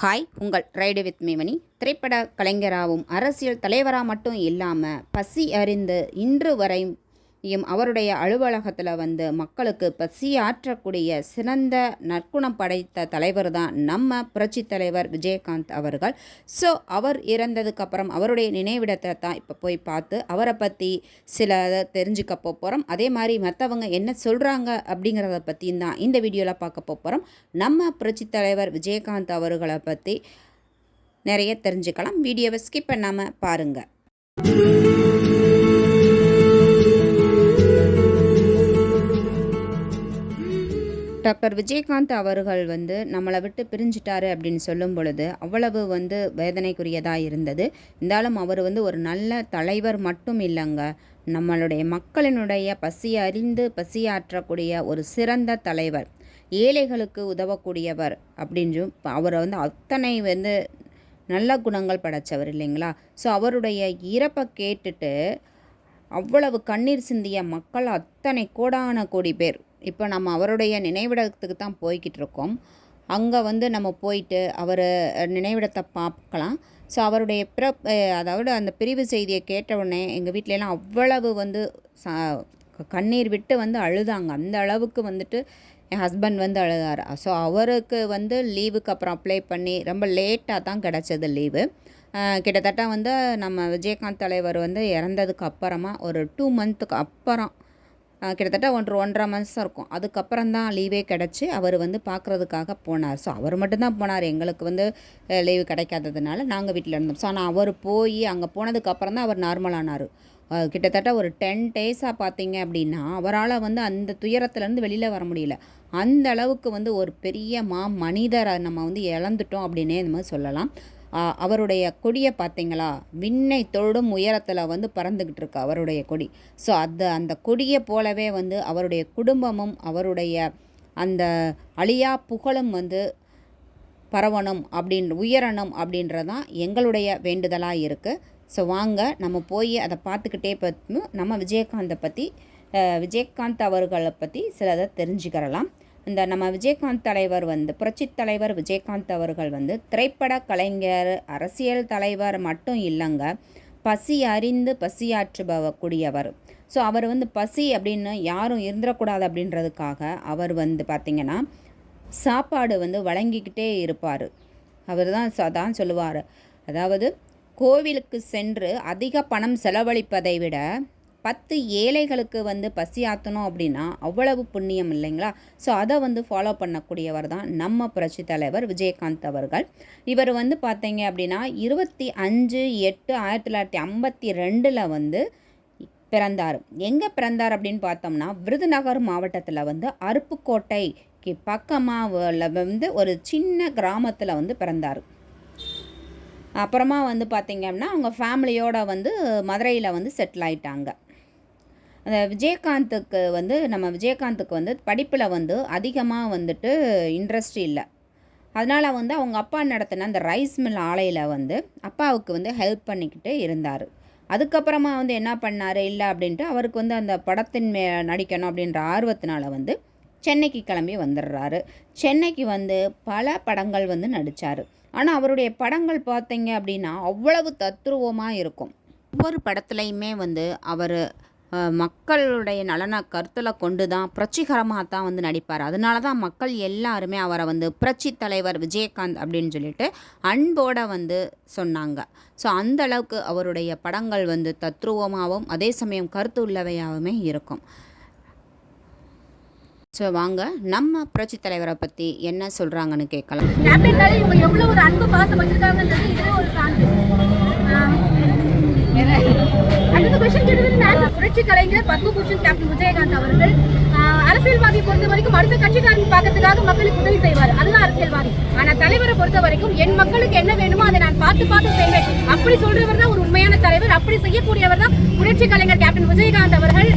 Hi உங்கள் ride with மேமணி திரைப்பட கலைஞராகவும் அரசியல் தலைவராக மட்டும் இல்லாமல் பசி அறிந்து இன்று வரையும் அவருடைய அலுவலகத்தில் வந்து மக்களுக்கு பசி ஆற்றக்கூடிய சிறந்த நற்குணம் படைத்த தலைவர் தான் நம்ம புரட்சி தலைவர் விஜயகாந்த் அவர்கள். ஸோ அவர் இறந்ததுக்கப்புறம் அவருடைய நினைவிடத்தை தான் இப்போ போய் பார்த்து அவரை பற்றி சில தெரிஞ்சுக்க போகிறோம் அதே மாதிரி மற்றவங்க என்ன சொல்கிறாங்க அப்படிங்கிறத பற்றியும் தான் இந்த வீடியோவில் பார்க்க போகிறோம் நம்ம புரட்சி தலைவர் விஜயகாந்த் அவர்களை பற்றி நிறைய தெரிஞ்சுக்கலாம். வீடியோவை ஸ்கிப் பண்ணாமல் பாருங்கள் டாக்டர் விஜயகாந்த் அவர்கள் வந்து நம்மளை விட்டு பிரிஞ்சிட்டாரு அப்படின்னு சொல்லும் பொழுது அவ்வளவு வந்து வேதனைக்குரியதாக இருந்தது. இருந்தாலும் அவர் வந்து ஒரு நல்ல தலைவர் மட்டும் இல்லைங்க. நம்மளுடைய மக்களினுடைய பசி அறிந்து பசியாற்றக்கூடிய ஒரு சிறந்த தலைவர் ஏழைகளுக்கு உதவக்கூடியவர் அப்படின்றும் அவரை வந்து அத்தனை வந்து நல்ல குணங்கள் படைத்தவர் இல்லைங்களா? ஸோ அவருடைய இறப்பை கேட்டுட்டு அவ்வளவு கண்ணீர் சிந்திய மக்கள் அத்தனை கோடான கோடி பேர் இப்போ நம்ம அவருடைய நினைவிடத்துக்கு தான் போய்கிட்டு இருக்கோம் அங்கே வந்து நம்ம போயிட்டு அவர் நினைவிடத்தை பார்க்கலாம். ஸோ அவருடைய பிறப் அதாவது அந்த பிரிவு செய்தியை கேட்டவுடனே எங்கள் வீட்டிலலாம் அவ்வளவு வந்து சா கண்ணீர் விட்டு வந்து அழுதாங்க. அந்த அளவுக்கு வந்துட்டு என் ஹஸ்பண்ட் வந்து அழுதார். ஸோ அவருக்கு வந்து லீவுக்கு அப்புறம் அப்ளை பண்ணி ரொம்ப லேட்டாக தான் கிடச்சது லீவு கிட்டத்தட்ட வந்து நம்ம விஜயகாந்த் தலைவர் வந்து இறந்ததுக்கு அப்புறமா ஒரு டூ மந்த்துக்கு அப்புறம் கிட்டத்தட்ட ஒன்று ஒன்றரை மாதம் இருக்கும். அதுக்கப்புறம் தான் லீவே கிடச்சி அவர் வந்து பார்க்குறதுக்காக போனார். ஸோ அவர் மட்டும்தான் போனார். எங்களுக்கு வந்து லீவு கிடைக்காததுனால நாங்கள் வீட்டில் இருந்தோம். ஸோ ஆனால் அவர் போய் அங்கே போனதுக்கப்புறம் தான் அவர் நார்மலானார் கிட்டத்தட்ட ஒரு டென் டேஸாக பார்த்தீங்க அப்படின்னா அவரால் வந்து அந்த துயரத்துலேருந்து வெளியில் வர முடியல. அந்த அளவுக்கு வந்து ஒரு பெரிய மா மனிதரை நம்ம வந்து இழந்துட்டோம் அப்படின்னே இந்த மாதிரி சொல்லலாம். அவருடைய கொடியை பார்த்தீங்களா விண்ணை தொடும் உயரத்தில் வந்து பறந்துக்கிட்டு இருக்கு அவருடைய கொடி. ஸோ அது அந்த கொடியை போலவே வந்து அவருடைய குடும்பமும் அவருடைய அந்த அழியா புகழும் வந்து பரவணும் அப்படின் உயரணும் அப்படின்றதான் எங்களுடைய வேண்டுதலாக இருக்குது ஸோ வாங்க நம்ம போய் அதை பார்த்துக்கிட்டே பற்றி நம்ம விஜயகாந்தை பற்றி விஜயகாந்த் அவர்களை பற்றி சிலதை தெரிஞ்சுக்கிறலாம் இந்த நம்ம விஜயகாந்த் தலைவர் வந்து புரட்சி தலைவர் விஜயகாந்த் அவர்கள் வந்து திரைப்பட கலைஞர் அரசியல் தலைவர் மட்டும் இல்லைங்க. பசி அறிந்து பசியாற்றுபவ கூடியவர் ஸோ அவர் வந்து பசி அப்படின்னு யாரும் இருந்துடக்கூடாது அப்படின்றதுக்காக அவர் வந்து பார்த்திங்கன்னா சாப்பாடு வந்து வழங்கிக்கிட்டே இருப்பார். அவர் தான் தான் சொல்லுவார். அதாவது கோவிலுக்கு சென்று அதிக பணம் செலவழிப்பதை விட பத்து ஏழைகளுக்கு வந்து பசி ஆற்றணும் அப்படின்னா அவ்வளவு புண்ணியம் இல்லைங்களா? ஸோ அதை வந்து ஃபாலோ பண்ணக்கூடியவர் தான் நம்ம புரட்சி தலைவர் விஜயகாந்த் அவர்கள். இவர் வந்து பார்த்தீங்க அப்படின்னா இருபத்தி அஞ்சு எட்டு ஆயிரத்தி தொள்ளாயிரத்தி ஐம்பத்தி ரெண்டில் வந்து பிறந்தார். எங்கே பிறந்தார் அப்படின்னு பார்த்தோம்னா விருதுநகர் மாவட்டத்தில் வந்து அருப்புக்கோட்டைக்கு பக்கமாக வந்து ஒரு சின்ன கிராமத்தில் வந்து பிறந்தார். அப்புறமா வந்து பார்த்திங்க அப்படின்னா அவங்க ஃபேமிலியோடு வந்து மதுரையில் வந்து செட்டில் ஆயிட்டாங்க. அந்த விஜயகாந்துக்கு வந்து நம்ம விஜயகாந்துக்கு வந்து படிப்பில் வந்து அதிகமாக வந்துட்டு இன்ட்ரெஸ்ட் இல்லை. அதனால் வந்து அவங்க அப்பா நடத்தின அந்த ரைஸ் மில் ஆலையில் வந்து அப்பாவுக்கு வந்து ஹெல்ப் பண்ணிக்கிட்டு இருந்தார். அதுக்கப்புறமா வந்து என்ன பண்ணார்? இல்லை அப்படின்ட்டு அவருக்கு வந்து அந்த படத்தின் மே நடிக்கணும் அப்படின்ற ஆர்வத்தினால வந்து சென்னைக்கு கிளம்பி வந்துடுறாரு. சென்னைக்கு வந்து பல படங்கள் வந்து நடித்தார் ஆனால் அவருடைய படங்கள் பார்த்தீங்க அப்படின்னா அவ்வளவு தத்ரூபமாக இருக்கும். ஒவ்வொரு படத்துலையுமே வந்து அவர் மக்களுடைய நலனை கருத்தில் கொண்டு தான் புரட்சிகரமாக தான் வந்து நடிப்பார். அதனால தான் மக்கள் எல்லாருமே அவரை வந்து புரட்சி தலைவர் விஜயகாந்த் அப்படின்னு சொல்லிட்டு அன்போடு வந்து சொன்னாங்க. ஸோ அந்த அளவுக்கு அவருடைய படங்கள் வந்து தத்ரூபமாகவும் அதே சமயம் கருத்து உள்ளவையாகவுமே இருக்கும். ஸோ வாங்க நம்ம புரட்சி தலைவரை பற்றி என்ன சொல்கிறாங்கன்னு கேட்கலாம். அடுத்த கொஸ்டின் கேட்டது புரட்சி கலைஞர் பத்மபூஷன் கேப்டன் விஜயகாந்த் அவர்கள். அரசியல்வாதி பொறுத்த வரைக்கும் அடுத்த கட்சிக்காரன் பார்க்கறதுக்காக மக்களுக்கு உதவி செய்வார். அதுதான் அரசியல்வாதி. ஆனா தலைவரை பொறுத்த வரைக்கும் என் மக்களுக்கு என்ன வேணுமோ அதை நான் பார்த்து பார்த்து செய்வேன். அப்படி சொல்றவர் தான் ஒரு உண்மையான தலைவர். அப்படி செய்யக்கூடியவர் தான் புரட்சி கலைஞர் கேப்டன் விஜயகாந்த் அவர்கள்.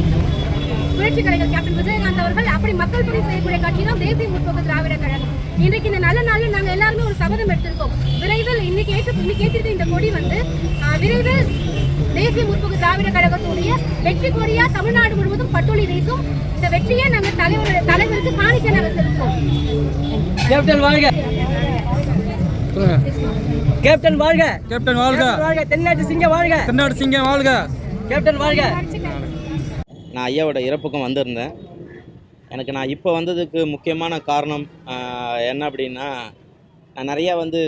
புரட்சி கலைஞர் கேப்டன் விஜயகாந்த் அவர்கள். அப்படி மக்கள் பணி செய்யக்கூடிய கட்சி தான் தேசிய முற்போக்கு திராவிட கழகம். இன்றைக்கு இந்த நல்ல நாளில் நாங்கள் எல்லாருமே ஒரு சபதம் எடுத்திருக்கோம். விரைவில் இன்னைக்கு ஏற்று இன்னைக்கு ஏற்றிருக்க இந்த கொடி வந்து விரைவில் தேசிய முற்போக்கு திராவிட கழகத்துடைய வெற்றி கொடியா தமிழ்நாடு முழுவதும் பட்டொலி வீசும். இந்த வெற்றியை நாங்கள் தலைவர் தலைவருக்கு காணிக்க நாங்கள் செலுத்தோம் கேப்டன் வாழ்க. கேப்டன் வாழ்க. வாழ்க. தென்னாட்டு சிங்க வாழ்க. தென்னாடு சிங்கம் வாழ்க. கேப்டன் வாழ்க. நான் ஐயாவோட இறப்புக்கும் வந்திருந்தேன். எனக்கு நான் இப்போ வந்ததுக்கு முக்கியமான காரணம் என்ன அப்படின்னா நான் நிறையா வந்து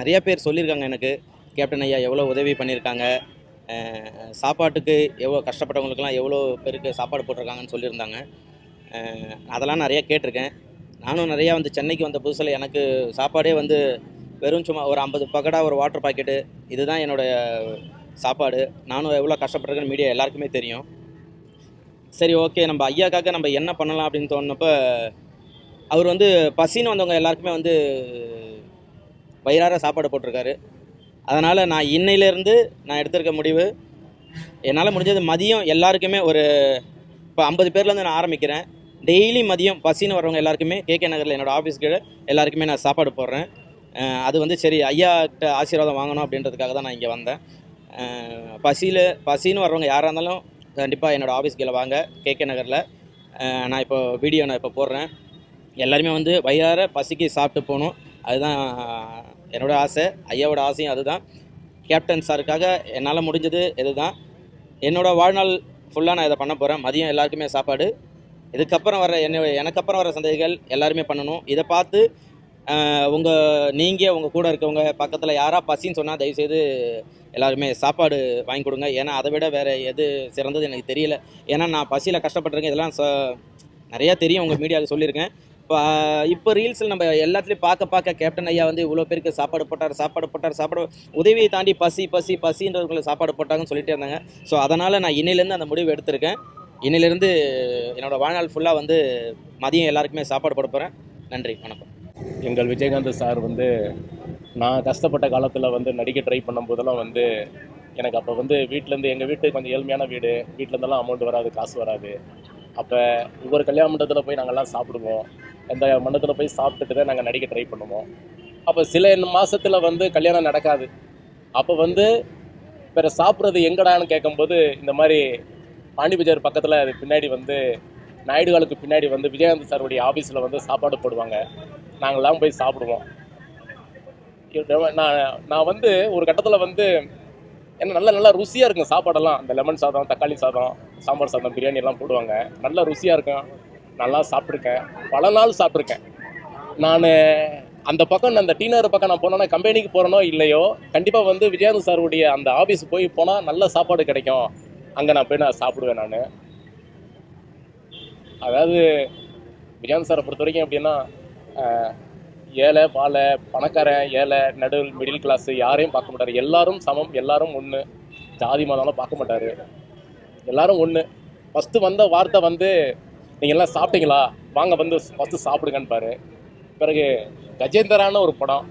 நிறையா பேர் சொல்லியிருக்காங்க எனக்கு. கேப்டன் ஐயா எவ்வளோ உதவி பண்ணியிருக்காங்க? சாப்பாட்டுக்கு எவ்வளோ கஷ்டப்பட்டவங்களுக்கெல்லாம் எவ்வளோ பேருக்கு சாப்பாடு போட்டிருக்காங்கன்னு சொல்லியிருந்தாங்க. அதெல்லாம் நிறையா கேட்டிருக்கேன். நானும் நிறையா வந்து சென்னைக்கு வந்த புதுசில் எனக்கு சாப்பாடே வந்து வெறும் சும்மா ஒரு ஐம்பது பக்கடா ஒரு வாட்டர் பாக்கெட்டு இதுதான் என்னோடய சாப்பாடு. நானும் எவ்வளோ கஷ்டப்பட்டிருக்கேன்னு மீடியா எல்லாருக்குமே தெரியும். சரி ஓகே நம்ம ஐயாக்காக நம்ம என்ன பண்ணலாம் அப்படின்னு தோணுனப்போ அவர் வந்து பசின்னு வந்தவங்க எல்லாருக்குமே வந்து வயிறார சாப்பாடு போட்டிருக்காரு. அதனால் நான் இன்னையிலேருந்து நான் எடுத்திருக்க முடிவு என்னால் முடிஞ்சது மதியம் எல்லாருக்குமே ஒரு இப்போ ஐம்பது பேர்லேருந்து நான் ஆரம்பிக்கிறேன். டெய்லி மதியம் பசின்னு வரவங்க எல்லாருக்குமே கேகே நகரில் என்னோடய ஆஃபீஸ்க்கு எல்லாருக்குமே நான் சாப்பாடு போடுறேன். அது வந்து சரி ஐயா கிட்ட ஆசீர்வாதம் வாங்கணும் அப்படின்றதுக்காக தான் நான் இங்கே வந்தேன். பசியில் பசின்னு வர்றவங்க யாராக இருந்தாலும் கண்டிப்பாக என்னோடய ஆஃபீஸ்க்கு வாங்க கேகே நகரில். நான் இப்போ வீடியோ நான் இப்போ போடுறேன். எல்லாருமே வந்து வயிறார பசிக்கு சாப்பிட்டு போகணும். அதுதான் என்னோடய ஆசை ஐயாவோட ஆசையும் அதுதான். கேப்டன் சாருக்காக என்னால் முடிஞ்சது இதுதான் என்னோடய வாழ்நாள் ஃபுல்லாக நான் இதை பண்ண போகிறேன் மதியம் எல்லாருக்குமே சாப்பாடு. இதுக்கப்புறம் வர என்ன எனக்கு அப்புறம் வர சந்ததிகள் எல்லாருமே பண்ணணும். இதை பார்த்து உங்கள் நீங்கள் உங்கள் கூட இருக்கவங்க பக்கத்தில் யாராக பசின்னு சொன்னால் தயவுசெய்து எல்லாருமே சாப்பாடு வாங்கி கொடுங்க. ஏன்னா அதை விட வேறு எது சிறந்தது எனக்கு தெரியல. ஏன்னா நான் பசியில் கஷ்டப்பட்டிருக்கேன். இதெல்லாம் ச நிறையா தெரியும். உங்கள் மீடியாவுக்கு சொல்லியிருக்கேன். இப்போ இப்போ ரீல்ஸில் நம்ம எல்லாத்துலேயும் பார்க்க பார்க்க கேப்டன் ஐயா வந்து இவ்வளோ பேருக்கு சாப்பாடு போட்டார் சாப்பாடு போட்டார் சாப்பாடு உதவியை தாண்டி பசி பசி பசின்றவங்களை சாப்பாடு போட்டாங்கன்னு சொல்லிட்டு இருந்தாங்க. ஸோ அதனால் நான் இன்னிலேருந்து அந்த முடிவு எடுத்திருக்கேன். இன்னிலேருந்து என்னோடய வாழ்நாள் ஃபுல்லாக வந்து மதியம் எல்லாருக்குமே சாப்பாடு போட போகிறேன் நன்றி வணக்கம். எங்கள் விஜயகாந்த் சார் வந்து நான் கஷ்டப்பட்ட காலத்தில் வந்து நடிக்க ட்ரை பண்ணும்போதெல்லாம் வந்து எனக்கு அப்போ வந்து வீட்டிலேருந்து எங்கள் வீட்டு கொஞ்சம் ஏழ்மையான வீடு வீட்டிலேருந்தெல்லாம் அமௌண்ட் வராது காசு வராது. அப்போ ஒவ்வொரு கல்யாண மண்டபத்தில் போய் நாங்கள்லாம் சாப்பிடுவோம். எந்த மண்டபத்தில் போய் சாப்பிட்டுட்டு தான் நாங்கள் நடிக்க ட்ரை பண்ணுவோம். அப்போ சில மாதத்தில் வந்து கல்யாணம் நடக்காது. அப்போ வந்து வேறு சாப்பிட்றது எங்கடான்னு கேட்கும்போது இந்த மாதிரி பாண்டி பஜார் பக்கத்தில் அது பின்னாடி வந்து நாயுடுகளுக்கு பின்னாடி வந்து விஜயகாந்த் சாருடைய ஆஃபீஸில் வந்து சாப்பாடு போடுவாங்க. நாங்கள்லாம் போய் சாப்பிடுவோம். நான் நான் வந்து ஒரு கட்டத்தில் வந்து ஏன்னா நல்லா நல்லா ருசியாக இருக்கும் சாப்பாடெல்லாம். அந்த லெமன் சாதம் தக்காளி சாதம் சாம்பார் சாதம் பிரியாணி எல்லாம் போடுவாங்க. நல்லா ருசியாக இருக்கும். நல்லா சாப்பிட்ருக்கேன் பல நாள் சாப்பிட்ருக்கேன் நான் அந்த பக்கம் அந்த டீனர் பக்கம் நான் போனோன்னா கம்பெனிக்கு போகிறனோ இல்லையோ கண்டிப்பாக வந்து விஜயானந்த் சாருடைய அந்த ஆஃபீஸ் போய் போனால் நல்ல சாப்பாடு கிடைக்கும். அங்கே நான் போய் நான் சாப்பிடுவேன் நான். அதாவது விஜயானந்த் சாரை பொறுத்த வரைக்கும் எப்படின்னா ஏழை பாலை பணக்காரன் ஏழை நடுவில் மிடில் கிளாஸ் யாரையும் பார்க்க மாட்டார். எல்லாரும் சமம் எல்லாரும் ஒன்று ஜாதி மதம்லாம் பார்க்க மாட்டார். எல்லாரும் ஒன்று ஃபஸ்ட்டு வந்த வார்த்தை வந்து நீங்கள் எல்லாம் சாப்பிட்டீங்களா? வாங்க வந்து ஃபஸ்ட்டு சாப்பிடுங்கன்னு பாரு பிறகு கஜேந்திரான ஒரு படம்.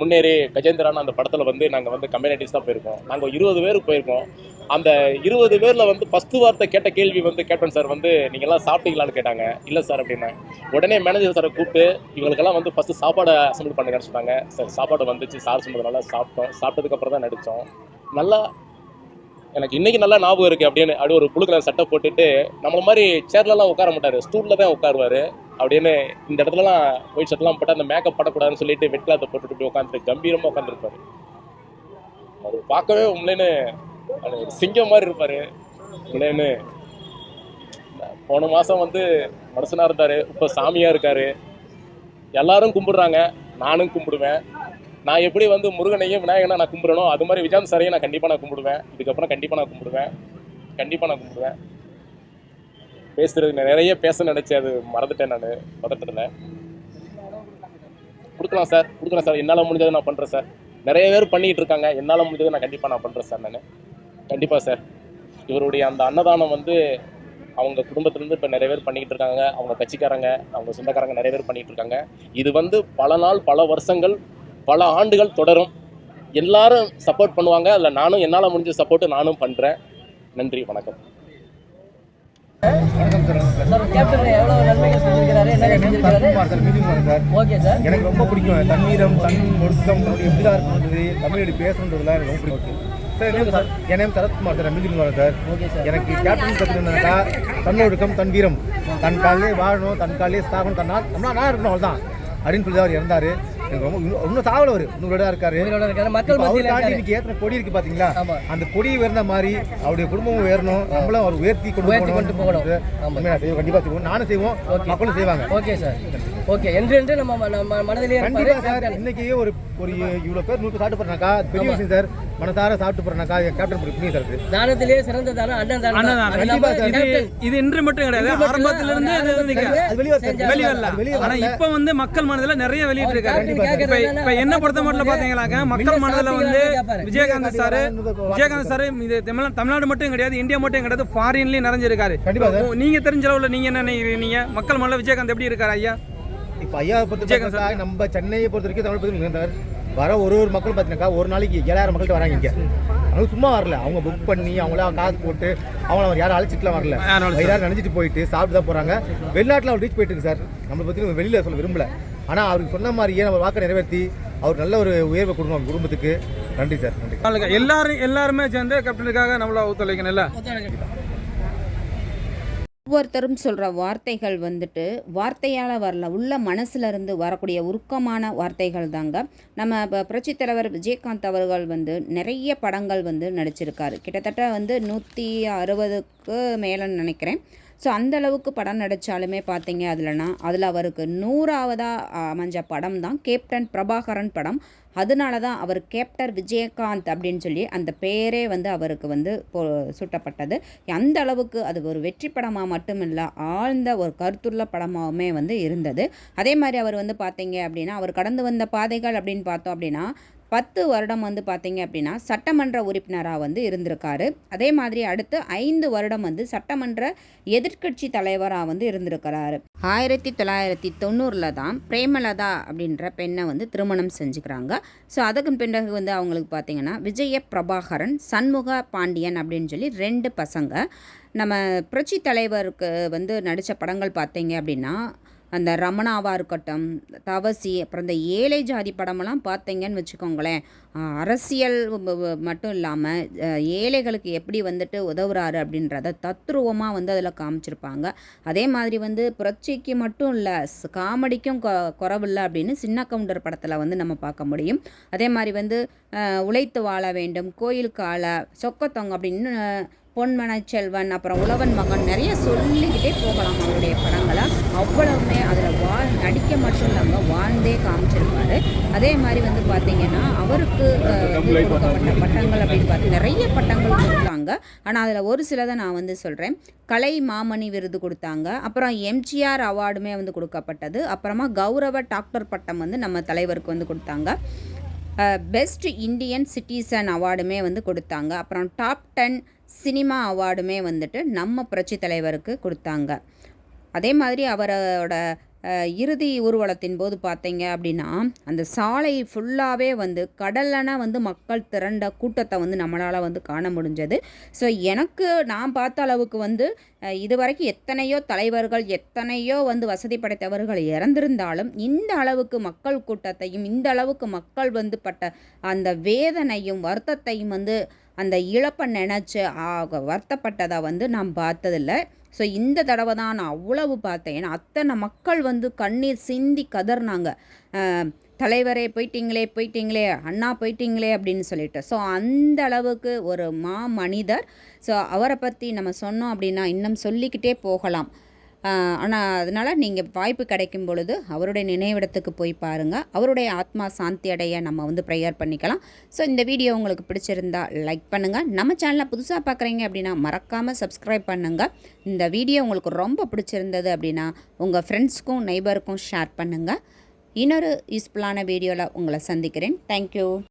முன்னேறி கஜேந்திரான அந்த படத்தில் வந்து நாங்கள் வந்து கம்யூனிட்டிஸ் தான் போயிருக்கோம். நாங்கள் இருபது பேர் போயிருக்கோம். அந்த இருபது பேரில் வந்து ஃபஸ்ட்டு வார்த்தை கேட்ட கேள்வி வந்து கேப்டன் சார். வந்து நீங்கள்லாம் சாப்பிட்டீங்களான்னு கேட்டாங்க. இல்லை சார் அப்படின்னா உடனே மேனேஜர் சாரை கூப்பிட்டு இவங்களுக்கெல்லாம் வந்து ஃபஸ்ட்டு சாப்பாடை அசம்பிள் பண்ணுங்கன்னு சொன்னாங்க சார் சாப்பாடு வந்துச்சு. சார் சொன்னதுனால சாப்பிட்டோம். சாப்பிட்டதுக்கப்புறம் தான் நடித்தோம் நல்லா எனக்கு இன்றைக்கி நல்லா ஞாபகம் இருக்குது அப்படின்னு அப்படி ஒரு புழுக்கில் சட்டை போட்டுட்டு நம்மள மாதிரி சேர்லலாம் உட்கார மாட்டார். ஸ்டூலில் தான் உட்காருவார். அப்படின்னு இந்த இடத்துலலாம் ஒயிட் ஷர்ட்லாம் போட்டு அந்த மேக்கப் படக்கூடாதுன்னு சொல்லிட்டு வெட் கிளாத்தை போட்டுட்டு இப்படி உட்காந்துட்டு கம்பீரமாக உட்காந்துருப்பாரு அவர் பார்க்கவே உங்களேன்னு ஒரு சிங்கம் மாதிரி இருப்பார். உங்களேன்னு போன மாதம் வந்து மனுஷனாக இருந்தார் இப்போ சாமியாக இருக்கார். எல்லாரும் கும்பிடுறாங்க. நானும் கும்பிடுவேன். நான் எப்படி வந்து முருகனையும் விநாயகனை நான் கும்பிடணும் அது மாதிரி விஜாந்த் சாரையும் நான் கண்டிப்பாக நான் கும்பிடுவேன். இதுக்கப்புறம் கண்டிப்பாக நான் கும்பிடுவேன். கண்டிப்பாக நான் கும்பிடுவேன். பேசுறது. நான் நிறைய பேச நினச்சேன். அது மறந்துட்டேன் நான் பதட்டத்தில். கொடுக்கலாம் சார் கொடுக்கலாம் சார். என்னால் முடிஞ்சதை நான் பண்ணுறேன் சார். நிறைய பேர் பண்ணிக்கிட்டு இருக்காங்க. என்னால் முடிஞ்சதை நான் கண்டிப்பாக நான் பண்ணுறேன் சார் நான். கண்டிப்பாக சார். இவருடைய அந்த அன்னதானம் வந்து அவங்க குடும்பத்திலேருந்து இப்போ நிறைய பேர் பண்ணிக்கிட்டு இருக்காங்க. அவங்க கட்சிக்காரங்க அவங்க சொந்தக்காரங்க நிறைய பேர் பண்ணிகிட்டு இருக்காங்க. இது வந்து பல நாள் பல வருஷங்கள் பல ஆண்டுகள் தொடரும். எல்லாரும் சப்போர்ட் பண்ணுவாங்க. அதில் நானும் என்னால் முடிஞ்ச சப்போர்ட்டு நானும் பண்ணுறேன் நன்றி வணக்கம். சார் கேப்டன் எவ்வளவு நன்மைகள் செஞ்சிருக்கிறாரு என்ன sir meeting sir okay sir எனக்கு ரொம்ப பிடிக்கும். தண்ணீரம் தன் ஒடுக்கம் தன்னுடைய எப்படிதான் இருக்கிறது தமிழ் பேசணுன்றதுலாம் எனக்கு ரொம்ப பிடிக்கும். சார் என் நேம் சரத்குமார் சார் மீட்டிங் வரேன் சார். எனக்கு கேப்டன் கற்றுனாக்கா தன்னொடுக்கம் தன் வீரம். தன் காலே வாழணும் தன் காலே சாகணும் தன் நாள் நம்மளா நான் இருக்கணும் அவ்வளோதான் அப்படின்னு சொல்லி அவர் இறந்தார். எனக்கு ரொம்ப இன்னும் இன்னும் அவர். இன்னொரு இடம் இருக்காரு. மக்கள் மத்தியில் இன்னைக்கு ஏத்துன கொடி இருக்கு பாத்தீங்களா. அந்த கொடி உயர்ந்த மாதிரி அவருடைய குடும்பமும் உயரணும். நம்மளும் அவர் உயர்த்தி கொண்டு உயர்த்தி கொண்டு போகணும். செய்வோம். கண்டிப்பா செய்வோம். நானும் செய்வோம். மக்களும் செய்வாங்க. Okay sir. ஓகே. என்று என்று நம்ம நம்ம மனதிலே சார். இன்னைக்கு ஒரு ஒரு இவ்வளவு பேர் நூறு சாப்பிட்டு போறாக்கா அது பெரிய விஷயம் சார். மனசார சாப்பிட்டு போறாக்கா கேப்டன் புண்ணியம் சார். தானத்திலே சிறந்த தானம் அண்ணன் தானம் கண்டிப்பா சார். இது இன்று மட்டும் கிடையாது. ஆரம்பத்துல இருந்து வெளியே. வெளியே வரல அது வெளியே ஆனா. இப்ப வந்து மக்கள் மனதுல நிறைய வெளியிட்டு இருக்காரு. இப்ப என்ன பொறுத்த மட்டும் பாத்தீங்களாக்க மக்கள் மனதுல வந்து. விஜயகாந்த் சார் விஜயகாந்த் சார் இது தமிழ் தமிழ்நாடு மட்டும் கிடையாது இந்தியா மட்டும் கிடையாது ஃபாரின்லயும் நிறைஞ்சிருக்காரு. நீங்க தெரிஞ்ச அளவுல நீங்க என்ன நினைக்கிறீங்க மக்கள் மனதுல விஜயகாந்த் எப்படி இருக்காரு ஐயா? இப்ப ஐயா பொறுத்த நம்ம சென்னையை பொறுத்த வரைக்கும் தமிழ் சார் வர ஒரு ஒரு மக்கள் பார்த்தீங்கன்னாக்கா ஒரு நாளைக்கு ஏழாயிரம் மக்கள்கிட்ட வராங்க இங்க. அவங்க சும்மா வரல. அவங்க புக் பண்ணி அவங்களா காசு போட்டு அவங்கள அவர் யாரும் அழைச்சிட்டுலாம் வரல. வயிறாறு நினைச்சிட்டு போயிட்டு சாப்பிட்டு தான் போறாங்க. வெளிநாட்டில் அவர் ரீச் போயிட்டு இருக்கு சார். நம்மளை நம்ம வெளியில சொல்ல விரும்பல. ஆனா அவருக்கு சொன்ன மாதிரியே நம்ம வாக்கை நிறைவேற்றி அவர் நல்ல ஒரு உயர்வை கொடுக்கணும் குடும்பத்துக்கு. நன்றி சார் நன்றி. எல்லாரும் எல்லாருமே சேர்ந்து கேப்டனுக்காக நம்மள ஒத்துழைக்கணும்ல? ஒவ்வொருத்தரும் சொல்கிற வார்த்தைகள் வந்துட்டு வார்த்தையால் வரல உள்ள மனசுல இருந்து வரக்கூடிய உருக்கமான வார்த்தைகள் தாங்க. நம்ம இப்போ புரட்சித் தலைவர் விஜயகாந்த் அவர்கள் வந்து நிறைய படங்கள் வந்து நடிச்சிருக்காரு. கிட்டத்தட்ட வந்து நூற்றி அறுபதுக்கு மேலேன்னு நினைக்கிறேன். ஸோ அந்த அளவுக்கு படம் நடித்தாலுமே பார்த்தீங்க அதுலனா அதில் அவருக்கு நூறாவதாக அமைஞ்ச படம் தான் கேப்டன் பிரபாகரன் படம். அதனால தான் அவர் கேப்டர் விஜயகாந்த் அப்படின்னு சொல்லி அந்த பேரே வந்து அவருக்கு வந்து சுட்டப்பட்டது சூட்டப்பட்டது. அந்த அளவுக்கு அது ஒரு வெற்றி படமாக மட்டும் இல்லை ஆழ்ந்த ஒரு கருத்துள்ள படமாகவுமே வந்து இருந்தது. அதே மாதிரி அவர் வந்து பார்த்தீங்க அப்படின்னா அவர் கடந்து வந்த பாதைகள் அப்படின்னு பார்த்தோம் அப்படின்னா பத்து வருடம் வந்து பார்த்தீங்க அப்படின்னா சட்டமன்ற உறுப்பினராக வந்து இருந்திருக்காரு. அதே மாதிரி அடுத்து ஐந்து வருடம் வந்து சட்டமன்ற எதிர்க்கட்சி தலைவராக வந்து இருந்திருக்கிறாரு. ஆயிரத்தி தொள்ளாயிரத்தி தொண்ணூறில் தான் பிரேமலதா அப்படின்ற பெண்ணை வந்து திருமணம் செஞ்சுக்கிறாங்க. ஸோ அதுக்கு பிறகு வந்து அவங்களுக்கு பார்த்திங்கன்னா விஜய பிரபாகரன் சண்முக பாண்டியன் அப்படின்னு சொல்லி ரெண்டு பசங்க. நம்ம புரட்சி தலைவருக்கு வந்து நடித்த படங்கள் பார்த்தீங்க அப்படின்னா அந்த ரமணாவாக இருக்கட்டும் தவசி அப்புறம் இந்த ஏழை ஜாதி படமெல்லாம் பார்த்தீங்கன்னு வச்சுக்கோங்களேன். அரசியல் மட்டும் இல்லாமல் ஏழைகளுக்கு எப்படி வந்துட்டு உதவுறாரு அப்படின்றத தத்ரூபமாக வந்து அதில் காமிச்சிருப்பாங்க. அதே மாதிரி வந்து புரட்சிக்கு மட்டும் இல்லை காமெடிக்கும் கொ குறவில்லை அப்படின்னு சின்ன கவுண்டர் படத்தில் வந்து நம்ம பார்க்க முடியும். அதே மாதிரி வந்து உழைத்து வாழ வேண்டும் கோயில் கால சொக்கத்தொங்க அப்படின்னு ஆஹ் பொன்மன செல்வன் அப்புறம் உழவன் மகன் நிறைய சொல்லிக்கிட்டே போகலாம் அவருடைய படங்களை. அவ்வளவுமே அதில் வாழ் நடிக்க மட்டும் இல்லாமல் வாழ்ந்தே காமிச்சிருப்பாரு. அதே மாதிரி வந்து பார்த்தீங்கன்னா அவருக்கு வந்து கொடுக்கப்பட்ட பட்டங்கள் அப்படின்னு பார்த்து நிறைய பட்டங்கள் கொடுத்தாங்க. ஆனால் அதில் ஒரு சிலதை நான் வந்து சொல்கிறேன் கலை மாமணி விருது கொடுத்தாங்க. அப்புறம் எம்ஜிஆர் அவார்டுமே வந்து கொடுக்கப்பட்டது. அப்புறமா கௌரவ டாக்டர் பட்டம் வந்து நம்ம தலைவருக்கு வந்து கொடுத்தாங்க. பெஸ்ட் இந்தியன் சிட்டிசன் அவார்டுமே வந்து கொடுத்தாங்க. அப்புறம் டாப் டென் சினிமா அவார்டுமே வந்துட்டு நம்ம புரட்சி தலைவருக்கு கொடுத்தாங்க. அதே மாதிரி அவரோட இறுதி ஊர்வலத்தின் போது பார்த்தீங்க அப்படின்னா அந்த சாலை ஃபுல்லாகவே வந்து கடலென வந்து மக்கள் திரண்ட கூட்டத்தை வந்து நம்மளால் வந்து காண முடிஞ்சது. ஸோ எனக்கு நான் பார்த்த அளவுக்கு வந்து இதுவரைக்கும் எத்தனையோ தலைவர்கள் எத்தனையோ வந்து வசதி படைத்தவர்கள் இறந்திருந்தாலும் இந்த அளவுக்கு மக்கள் கூட்டத்தையும் இந்த அளவுக்கு மக்கள் வந்து பட்ட அந்த வேதனையும் வருத்தத்தையும் வந்து அந்த இழப்பை நினச்சி வருத்தப்பட்டதை வந்து நான் பார்த்ததில்ல. ஸோ இந்த தடவை தான் நான் அவ்வளவு பார்த்தேன். ஏன்னா அத்தனை மக்கள் வந்து கண்ணீர் சிந்தி கதறினாங்க தலைவரே போயிட்டீங்களே போயிட்டீங்களே அண்ணா போயிட்டீங்களே அப்படின்னு சொல்லிட்டு. ஸோ அந்த அளவுக்கு ஒரு மா மனிதர் ஸோ அவரை பற்றி நம்ம சொன்னோம் அப்படின்னா இன்னும் சொல்லிக்கிட்டே போகலாம். ஆனால் அதனால் நீங்கள் வாய்ப்பு கிடைக்கும் பொழுது அவருடைய நினைவிடத்துக்கு போய் பாருங்கள் அவருடைய ஆத்மா சாந்தி அடைய நம்ம வந்து ப்ரேயர் பண்ணிக்கலாம். ஸோ இந்த வீடியோ உங்களுக்கு பிடிச்சிருந்தா லைக் பண்ணுங்கள் நம்ம சேனலை புதுசாக பார்க்குறீங்க அப்படின்னா மறக்காமல் சப்ஸ்கிரைப் பண்ணுங்கள் இந்த வீடியோ உங்களுக்கு ரொம்ப பிடிச்சிருந்தது அப்படின்னா உங்கள் ஃப்ரெண்ட்ஸ்க்கும் நெய்பருக்கும் ஷேர் பண்ணுங்கள் இன்னொரு யூஸ்ஃபுல்லான வீடியோவில் உங்களை சந்திக்கிறேன். தேங்க்யூ